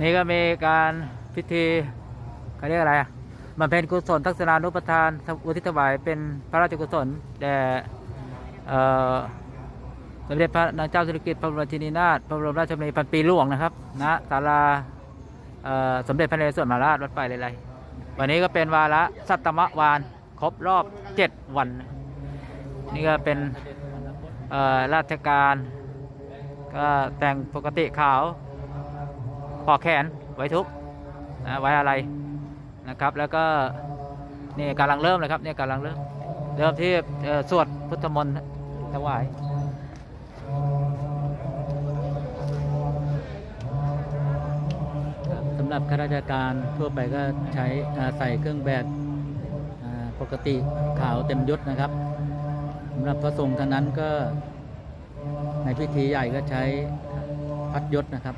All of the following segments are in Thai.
นี่ก็มีการพิธีเขาเรียกอะไรอะมันเป็นกุศลทักษณานุปทานอุทิศถวายเป็นพระราชกุศลแด่เอ่อสมเด็จพระนางเจ้าสิริกิติ์พระบรมราชินีนาถพระบรมราชชนนีพันปีหลวงนะครับณศาลาเอ่อสมเด็จพระนเรศวรมหาราชวัดไปเลยไรวันนี้ก็เป็นวาระสัตตมวานครบรอบเจ็ดวัน นี่ก็เป็นเอ่อราชการก็แต่งปกติขาว อแขนไว้ทุกนะไว้อะไรนะครับแล้วก็นี่กำลังเริ่มเลยครับเนี่ยกำลังเริ่มเริ่มที่สวดพุทธมนต์ถวายสำหรับข้าราชการทั่วไปก็ใช้ใส่เครื่องแบบปกติขาวเต็มยศนะครับสำหรับพระสงฆ์ท่านนั้นก็ในพิธีใหญ่ก็ใช้พัดยศนะครับ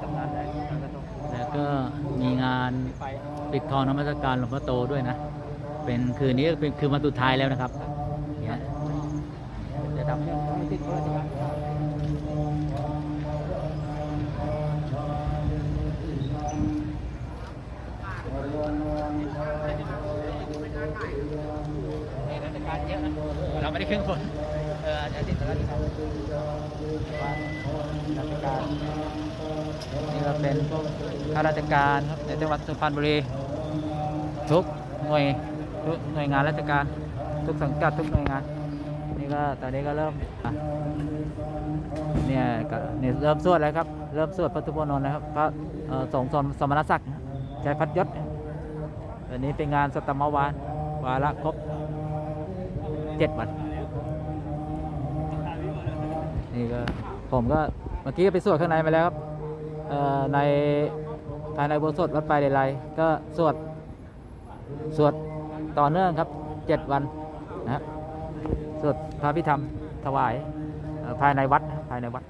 งานวัดกับงานอะไรแล้วก็มีงานปิดทองนมัสการหลวงพ่อโตด้วยนะ เป็นคืนนี้เป็นคืนวันสุดท้ายแล้วนะครับเนี่ยจะทำให้ไม่ติดราชการเราไม่ได้ครึ่งคนเอออาจจะติดราชการราชการ นี่ก็เป็นข้าราชการครับในจังหวัดสุพรรณบุรีทุกหน่วยทุกหน่วยงานราชการทุกสังกัดทุกหน่วยงานนี่ก็ตอนนี้ก็เริ่มเนี่ยก็เนี่ยเริ่มสวดแล้วครับเริ่มสวดพระทุพนนท์แล้วครับพระเอ่อสงฆ์สมณศักดิ์ใจพัดยศอันนี้เป็นงานสตตมวานวาระครบเจ็ดวันนี่ก็ผมก็เมื่อกี้ก็ไปสวดข้างในมาแล้วครับ ในภายในโบสถวัดปลายเลไลก็สวดสวดต่อเนื่องครับเจ็ดวันนะครับสวดพระพิธรรมถวายภายในวัดภายในวัด